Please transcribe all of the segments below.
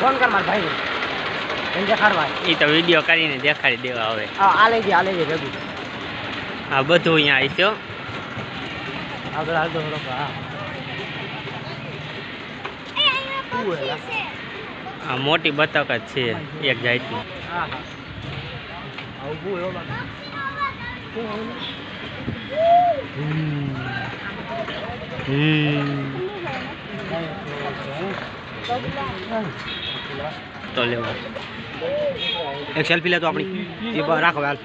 Phone કર મારા ભાઈ એને દેખાડવા. એ તો વીડિયો કરીને દેખાડી દેવા હવે. હા આ લઈ જઈએ આ લઈ ભેગું. આ બધું અહીંયા આવી આવીશું આગળ હાલતો થોડોક હા? આ મોટી બતક જ છે એક જાતની. હા હા. આવું એવો શું હમ. તો લેવો એક સેલ્ફી લેતો આપણી. એ રાખો હાલ.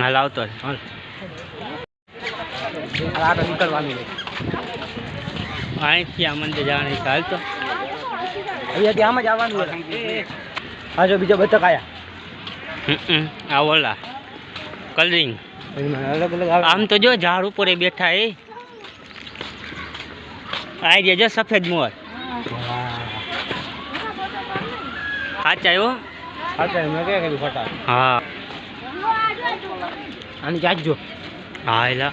હાલ આવતો. હાલ. આગળ નીકળવાનું અહીંથી આ મંદિર જવાની હાલ તો. અહીંયાથી આમ જ આવવાનું હા જો બીજા બતક હમ, આ ઓલા. કલરિંગ. આમ તો જો ઝાડ ઉપર બેઠા એ. રહ્યા જો સફેદ મોર. સાચા આવ્યો? હા મેં ક્યાં કીધું ફટા? હા. અને જાજજો હા એલા.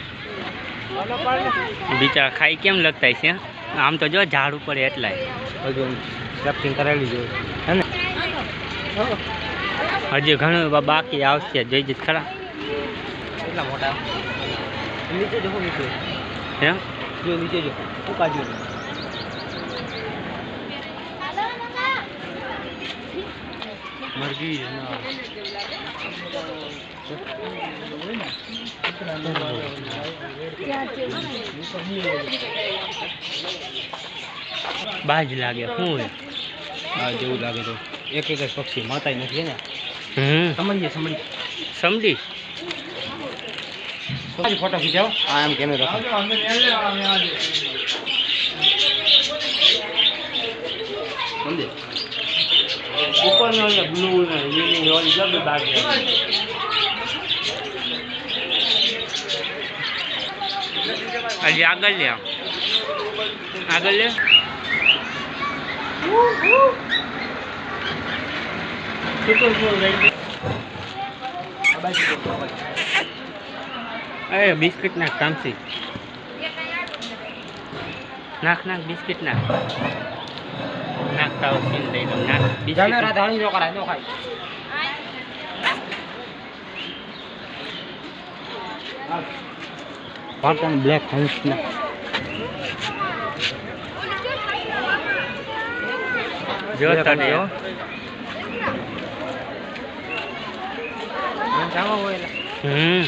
બિચારા ખાઈ કેમ લગતા છે આમ તો જો ઝાડ ઉપર એટલાય. હજુ ક્રાફ્ટિંગ કરાવી જો હે ને? હજી ઘણું બાકી આવશે જોઈ જ ખરા. એટલા મોટા? નીચે જો નીચે. હે જો નીચે જો જો મરઘી બાજ લાગે શું હે હા જેવું લાગે તો. એક એક જ પક્ષી માતાય નથી ને? સમજીએ સમજી. સમજી ફોટો ખીચાવો હા એમ કેમેરો સમજે? ઉપર નો બ્લુ ને લીલી ઓલી જબી બાકી હજી આગળ લે. આગળ લે. અરે બિસ્કિટ નાખ કામસી નાખ નાખ બિસ્કિટ નાખ તાવ સીન લઈ લઉં ના બીજા મેં રાધાણી નો કરાય નો ખાય કોટન બ્લેક હંસના જો તને હો હમ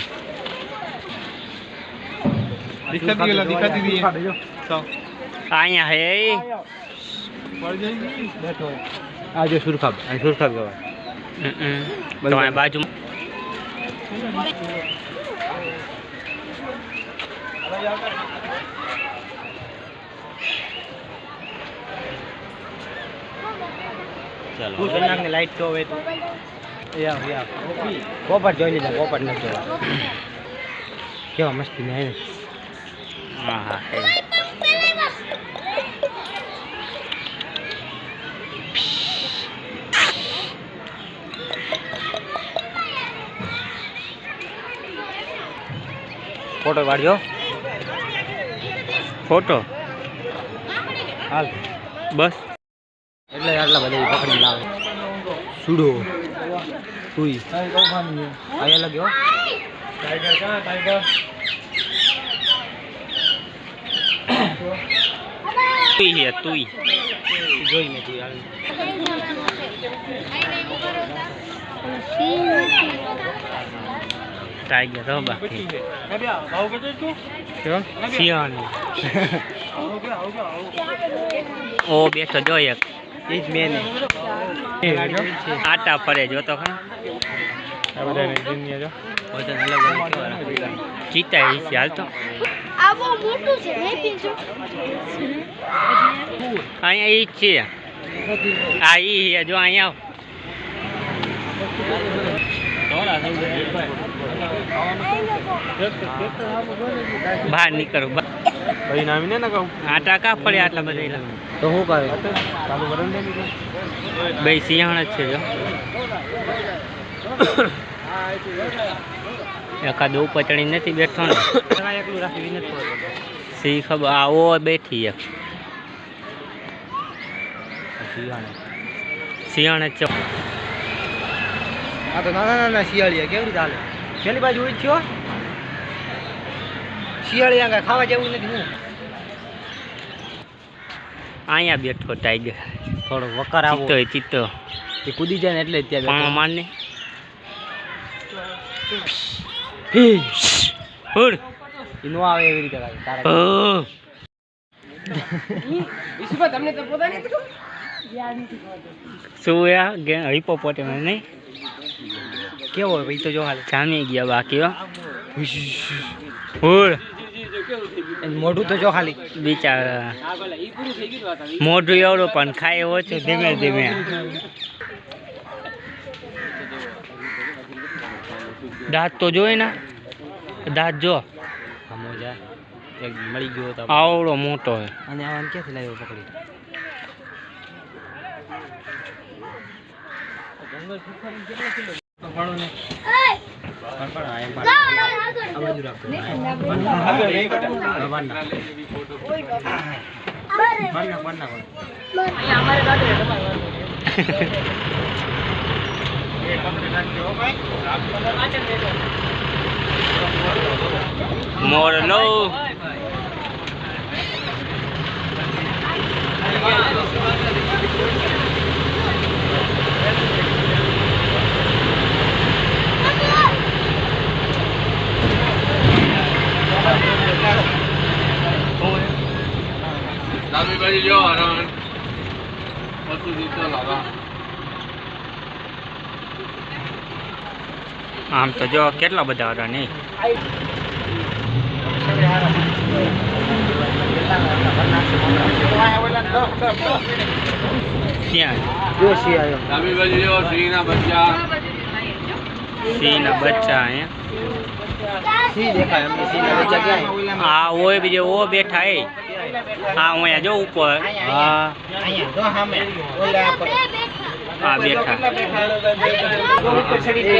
દિખા દીલા દિખા દીધી અહીંયા હે આ જો સુરખાબ અહીં સુરખાબ કહેવાય તમારી બાજુ ચાલો ખતરનાક લાઈટ તો હવે તો પોપટ જોઈ લીધા પોપટ નથી જોવા. કેવા મસ્તી ને. હા હા ફોટો પાડ્યો ફોટો? હાલ. બસ. એટલે આટલા બધા પકડી લાવે. સુડો. સુઈ. અહીંયા લાગ્યો ટાઈગર ક્યાં ટાઈગર તુઈ હે તુઈ જોઈ નથી ટાઈગર હો બાકી. સિંહ ઓ બેઠો જો એક. એ. જ મેન આટા ફરે જોતો ખરા. આ બધા દુનિયા જો બધા અલગ અલગ ચીતા એ છે હાલ તો. અહીંયા ઈ જ છે. આ એ જો અહીંયા આવ. બહાર નીકળો. ભાઈ નામી ને કહું. આટા કા પડ્યા આટલા બધા? તો હું કહે ચાલુ કરો ને સિંહણ જ છે જો. એકાદ ઉપચડી નથી બેઠો ને. એકલું રાખી વિનત સી ખબર? આવો બેઠી એક. સિંહણ ચો આ તો નાના નાના શિયાળિયા કેવી રીતે હાલે પેલી બાજુ ઉઈ થયો? શિયાળી આગળ ખાવા જેવું નથી હું. અહીંયા બેઠો ટાઈગર. થોડો વકર આવો. ચિત્તો ચિત્તો એ કૂદી જાય ને એટલે ત્યાં પાણો. મારને. ફૂડ નો આવે એવી રીતે લાગે તારા યા? ગે હિપોપોટેમસ નહીં? કેવો ભાઈ તો જો હાલ જામી ગયા બાકી હો. મોઢું તો જો ખાલી. બિચારા. મોઢું એવડું પણ ખાય ઓછું ધીમે ધીમે. દાંત તો જોઈ ને. દાંત જો. મળી ગયો આવડો મોટો અને આવાને ક્યાંથી લાવ્યો પકડી? પણ પણ આ એમ પાડ. આ બાજુ રાખો. ભગવાનના. ભગવાનના, ભગવાનના. મોરલો ડાબી બાજુ જો હરણ પશુ જીતો લાવા આમ તો જો મોરલો Thank હતા નહીં ત્યાં જો શિયાળો. ડાબી બાજુ જો સિંહના બચ્ચા સિંહના બચ્ચા અહીંયા સિંહ દેખાય અમને સિંહના બચ્ચા ક્યાંય? આ ઓય બીજે ઓ બેઠા એ આ અહીંયા જો ઉપર. હા હા બેઠા.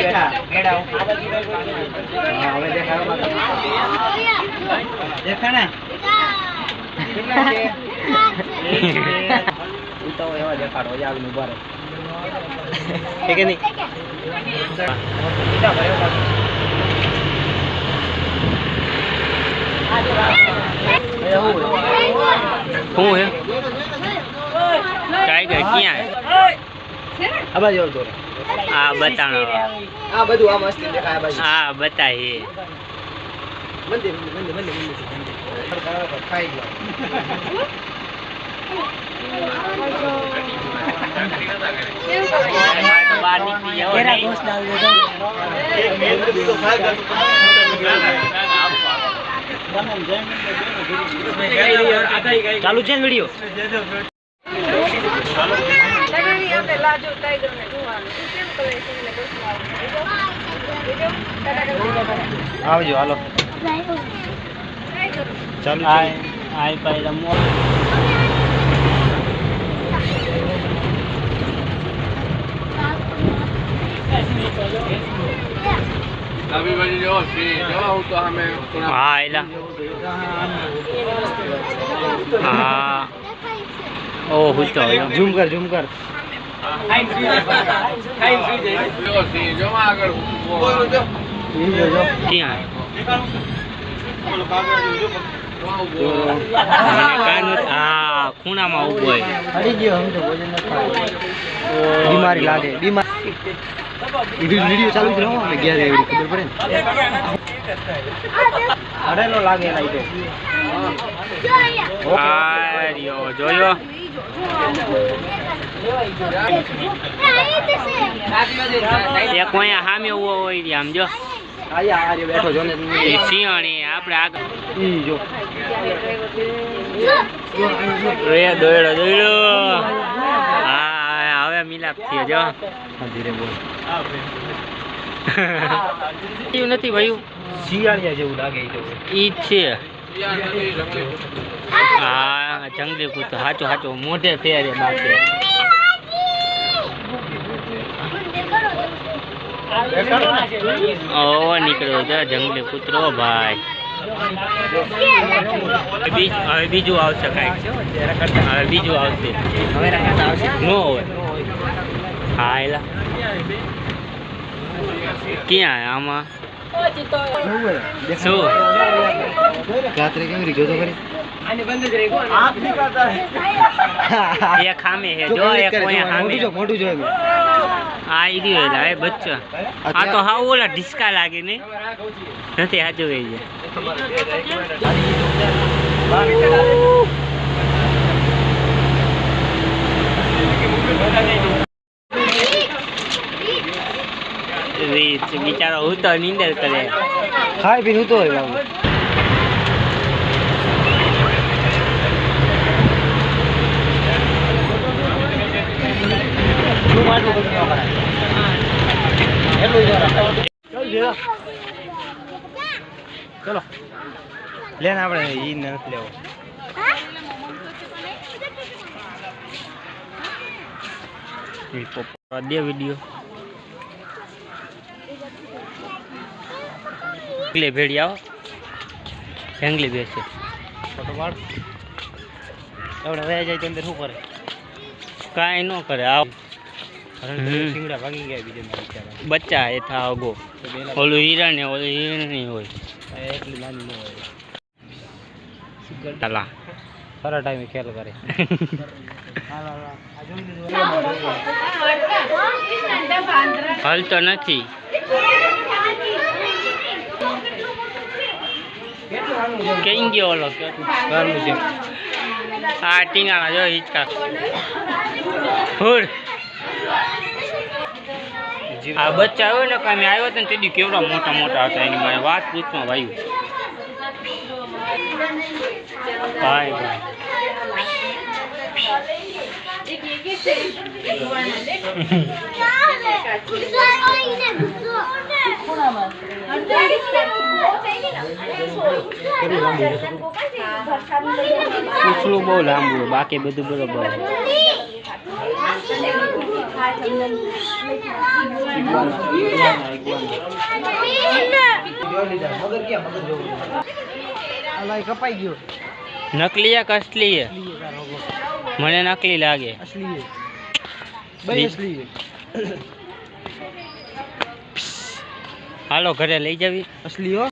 હા. ઉતાવો એવા દેખાડો આગળ ઊભા રહે. કે નહીં? શું હે? ટાઈગર ક્યાં હે? આ બાજુ આવતો રહે. બતાણો. આ બધું આમ અસ્તી દેખાય બાજુ. આ બતાય મંદિર મંદિર મંદિર મંદિર ખાઈ ગયો બહાર નીકળી જાઓ નહીં. ચાલુ છે ને વીડિયો આવજો હાલો. ચાલુ આ છે આ ભાઈ રમવો. ડાબી બાજુ જો સિંહ જો હું તો હા એલા હા. ઓ હુતો ઝૂમ કર ઝૂમ કર. હા ખૂણામાં ઊભો તો. બીમારી લાગે બીમાર. એ વીડિયો ચાલુ જ રહો અમે ગયા એવી ખબર પડે ને? અડેલો લાગે લાઈટો આ રહ્યો જોયો? એક અહીંયા સામે ઊભો હોય રે આમ જો. રહ્યો બેઠો જો ને. સિંહણી આપણે આગળ. ઈ જો. દોડ્યો મિલાપ થયો જો. ધીરે બોલ. એવું નથી ભાઈ શિયાળિયા જેવું લાગે ઈ છે. હા જંગલી કૂતો સાચો સાચો મોઢે ફેરે બાકી ઓ નીકળ્યો જંગલી કૂતરો ભાઈ. હવે બીજું આવશે કાંઈક. હવે બીજું આવશે. હવે રાખતા આવશે? નો હોય. હા એલા. ક્યાં આમાં? શું? રાત્રે કેવી રીતે જોતો ખરી? આંખ દિખાતા હે. એ ખામે છે જો એક કોઈ મોટું જો મોટું જો આ ઈ રહ્યો એલા બચ્ચો. આ તો હાવ ઓલા ઢીસકા લાગે ને. નથી હાજુ ગઈ છે. રીત બિચારો હું તો નીંદર કરે. ખાઈ પીને તો હોય બાબુ શું માટલું કંપનીઓ કરાય? એટલું જ રાખો. ચલો. લે ને આપણે ઈ નથી લેવો. દે વીડિયો જંગલી ભેડી આવો. જંગલી બેસે. ફોટો પાડ. આપણે વયા જાય તો અંદર શું કરે? કાંઈ ન કરે આવ. બચ્ચા એ થા ગો ઓલું હીરા ને ઓલું હીરા નહીં હોય. એટલી નાની ન હોય. ચાલા. સારા ટાઈમે ખેલ કરે. હલતો નથી. કઈ ગયો ઓલો? આ ટીંગાણા જો હિચકા. હુડ આ બચ્ચા આવ્યો ને કામે આવ્યો હતો ને તેથી કેવડા મોટા મોટા હતા એની મારે વાત પૂછવા ભાઈ ભાઈ. ભાઈ બહુ લાંબુ બાકી બધું બરોબર. કપાઈ ગયો નકલી કે અસલી મને નકલી લાગે. અસલી છે. અસલી હાલો ઘરે લઈ જાવી. અસલી હો